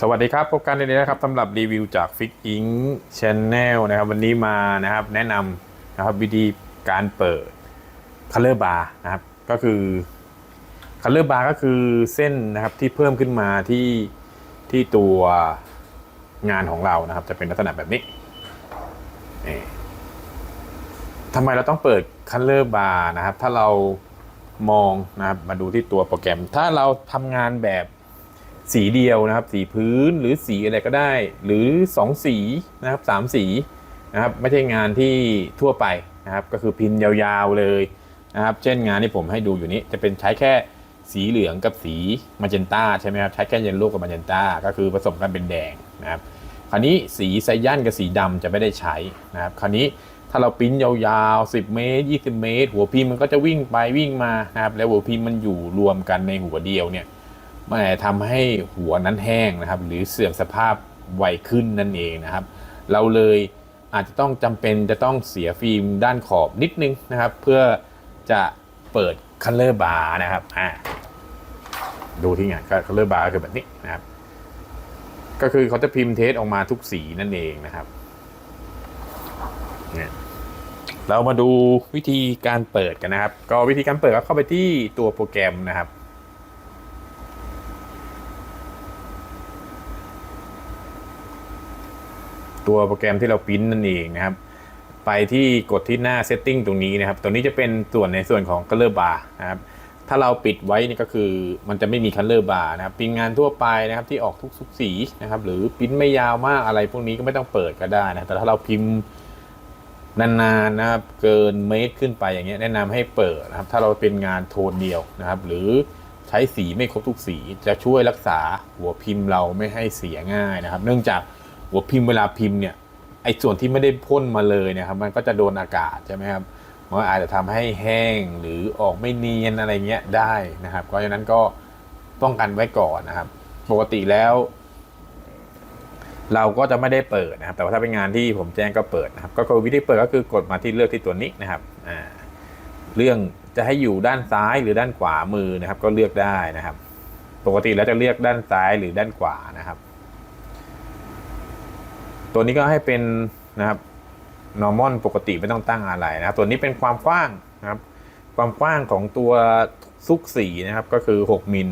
สวัสดีครับพบกันในนี้นะครับสำหรับรีวิวจาก Fix Ink Channel นะครับวันนี้มานะครับแนะนำนะครับวิธีการเปิด Color Bar นะครับก็คือ Color Bar ก็คือเส้นนะครับที่เพิ่มขึ้นมาที่ที่ตัวงานของเรานะครับ จะเป็นลักษณะแบบนี้นี่ทำไมเราต้องเปิด Color Bar นะครับ ถ้าเรามองนะครับมาดูที่ตัวโปรแกรม ถ้าเราทำงานแบบ สีเดียวนะครับ สีพื้นหรือสีอะไรก็ได้ หรือ 2 สีนะครับสามสีนะครับไม่ใช่งานที่ทั่วไปนะครับ ก็คือพิมพ์ยาวๆเลยนะครับ เช่นงานที่ผมให้ดูอยู่นี้จะเป็นใช้แค่สีเหลืองกับสีมาเจนต้าใช่ไหมครับใช้แค่เยลโล่กับมาเจนต้าก็คือผสมกันเป็นแดงนะครับ คราวนี้สีไซยันกับสีดำจะไม่ได้ใช้นะครับ คราวนี้ถ้าเราปริ้นยาวๆ 10 เมตร 20 เมตร หัวพิมพ์มันก็จะวิ่งไปวิ่งมานะครับแล้วหัวพิมพ์มันอยู่รวมกันในหัวเดียวเนี่ย มันอาจจะทำให้หัวนั้นแห้งนะครับ หรือเสื่อมสภาพไวขึ้นนั่นเองนะครับ เราเลยอาจจะต้องจำเป็นจะต้องเสียฟิล์มด้านขอบนิดนึงนะครับ เพื่อจะเปิด Color Bar นะครับอ่าดูที่งาน Color Bar คือแบบนี้นะครับ ก็คือเขาจะพิมพ์เทสออกมาทุกสีนั่นเองนะครับเนี่ยเรามาดูวิธีการเปิดกันนะครับ ก็วิธีการเปิดก็เข้าไปที่ตัวโปรแกรมนะครับ ตัวโปรแกรมที่เราปริ้นนั่นเองนะครับ ไปที่กดที่หน้า Setting ตรงนี้นะครับ ตัวนี้จะเป็นส่วนในส่วนของ Color Bar นะครับ ถ้าเราปิดไว้นี่ก็คือมันจะไม่มี Color Bar นะครับปริ้นงานทั่วไปนะครับที่ออกทุกสุกสีนะครับ หรือปริ้นไม่ยาวมากอะไรพวกนี้ก็ไม่ต้องเปิดก็ได้นะ แต่ถ้าเราพิมพ์นานๆนะครับเกินเมตรขึ้นไปอย่างเงี้ยแนะนำให้เปิดนะครับ ถ้าเราเป็นงานโทนเดียวนะครับ หรือใช้สีไม่ครบทุกสีจะช่วยรักษาหัวพิมพ์เราไม่ให้เสียง่ายนะครับ เนื่องจาก หัวพิมพ์เวลาพิมพ์เนี่ยไอ้ส่วนที่ไม่ได้พ่นมาเลยเนะครับ มันก็จะโดนอากาศใช่ไหมครับมันอาจจะทำให้แห้งหรือออกไม่เนียนอะไรเงี้ยได้นะครับ เพราะฉะนั้นก็ป้องกันไว้ก่อนนะครับ ปกติแล้ว เราก็จะไม่ได้เปิดนะครับ แต่ว่าถ้าเป็นงานที่ผมแจ้งก็เปิดนะครับ ก็คือวิธีเปิดก็คือกดมาที่เลือกที่ตัวนี้นะครับอ่าเรื่องจะให้อยู่ด้านซ้ายหรือด้านขวามือนะครับ ก็เลือกได้นะครับ ปกติแล้วจะเลือกด้านซ้ายหรือด้านขวานะครับ ตัวนี้ก็ให้เป็นนะครับ normal ปกติไม่ต้องตั้งอะไรนะครับ ตัวนี้เป็นความกว้างนะครับ ความกว้างของตัวซุกสีนะครับก็คือ 6 มิล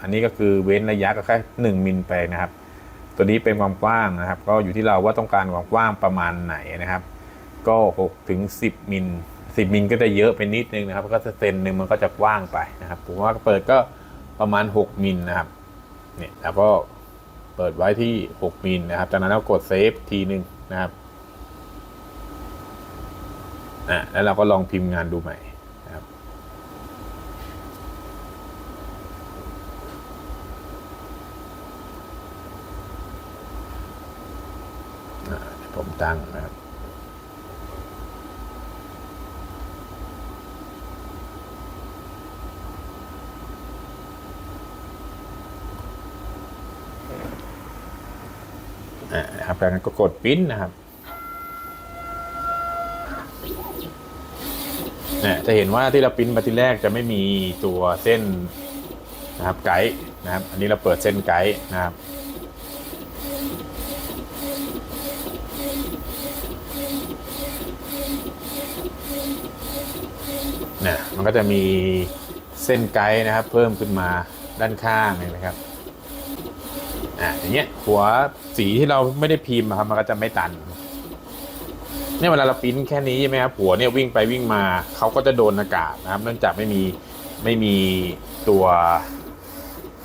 อันนี้ก็คือเว้นระยะก็แค่1มิลไปนะครับ ตัวนี้เป็นความกว้างนะครับ ก็อยู่ที่เราว่าต้องการความกว้างประมาณไหนนะครับ ก็6ถึง10มิล10มิลก็จะเยอะไปนิดนึงนะครับ ก็จะเซนหนึ่งมันก็จะกว้างไปนะครับ ผมว่าเปิดก็ประมาณ 6มิลนะครับ เนี่ยแล้วก็ เปิดไว้ที่ 6 มิลนะครับ จากนั้นเรากดเซฟทีหนึ่งนะครับอะแล้วเราก็ลองพิมพ์งานดูใหม่นะครับ ผมตั้งนะครับ นะครับจากนั้นก็กดปิ้นนะครับเนี่ยจะเห็นว่าที่เราปิ้นมาที่แรกจะไม่มีตัวเส้นนะครับไกด์นะครับ อันนี้เราเปิดเส้นไกด์นะครับเนี่ยมันก็จะมีเส้นไกด์นะครับ เพิ่มขึ้นมาด้านข้างเห็นไหมครับ อ่าอย่างเงี้ยหัวสีที่เราไม่ได้พิมพ์ครับมันก็จะไม่ตันเนี่ยเวลาเราปิ้นแค่นี้ใช่ไหมครับหัวเนี่ยวิ่งไปวิ่งมาเขาก็จะโดนอากาศนะครับ เนื่องจากไม่มีไม่มีตัว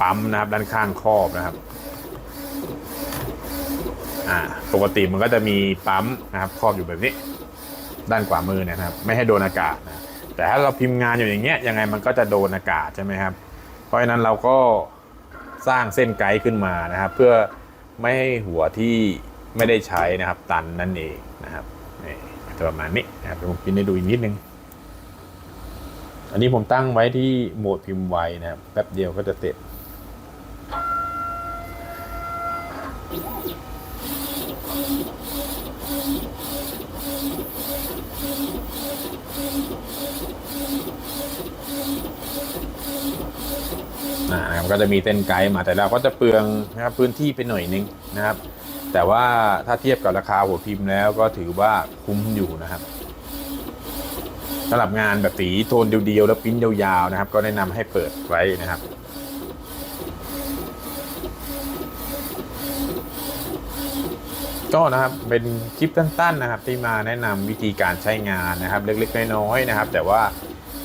ปั๊มนะครับ ด้านข้างครอบนะครับอ่าปกติมันก็จะมีปั๊มนะครับ ครอบอยู่แบบนี้ ด้านขวามือนยนะครับ ไม่ให้โดนอากาศนะแต่ถ้าเราพิมพ์งานอยู่อย่างเงี้ยยังไงมันก็จะโดนอากาศใช่ไหมครับ เพราะฉะนั้นเราก็ สร้างเส้นไกด์ขึ้นมานะครับ เพื่อไม่ให้หัวที่ไม่ได้ใช้นะครับตันนั่นเองนะครับนี่จะประมาณนี้นะครับผมพิมพ์ให้ดูอีกนิดนึง อันนี้ผมตั้งไว้ที่โหมดพิมพ์ไวนะครับแป๊บเดียวก็จะเสร็จ อ่านะครับ ก็จะมีเต้นไกด์มาแต่เราก็จะเปลืองนะครับพื้นที่ไปหน่อยนึงนะครับ แต่ว่าถ้าเทียบกับราคาหัวพิมพ์แล้วก็ถือว่าคุ้มอยู่นะครับสำหรับงานแบบสีโทนเดียวๆแล้วปิ้นยาวๆนะครับ ก็แนะนำให้เปิดไว้นะครับก็นะครับเป็นคลิปสั้นๆนะครับ ที่มาแนะนำวิธีการใช้งานนะครับ เล็กๆน้อยๆนะครับ แต่ว่า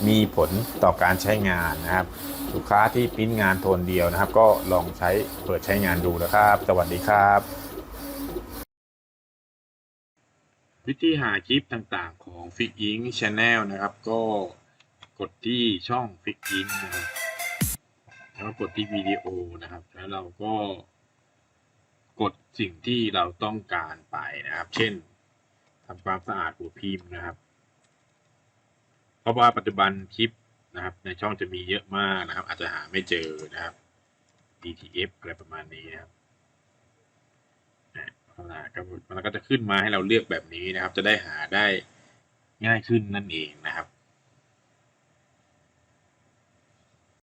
มีผลต่อการใช้งานนะครับ ลูกค้าที่ปริ้นงานโทนเดียวนะครับ ก็ลองใช้เปิดใช้งานดูนะครับ สวัสดีครับ วิธีหาคลิปต่างๆของ f i x i n c Channel นะครับ ก็กดที่ช่อง f i x i n c นะครับแล้วก็กดที่วิดีโอนะครับ แล้วเราก็กดสิ่งที่เราต้องการไปนะครับ เช่นทำความสะอาดหัวพิมพ์นะครับ เพราะว่าปัจจุบันคลิปนะครับ ในช่องจะมีเยอะมากนะครับ อาจจะหาไม่เจอนะครับ DTF อะไรประมาณนี้นะครับมันก็จะขึ้นมาให้เราเลือกแบบนี้นะครับ จะได้หาได้ง่ายขึ้นนั่นเองนะครับ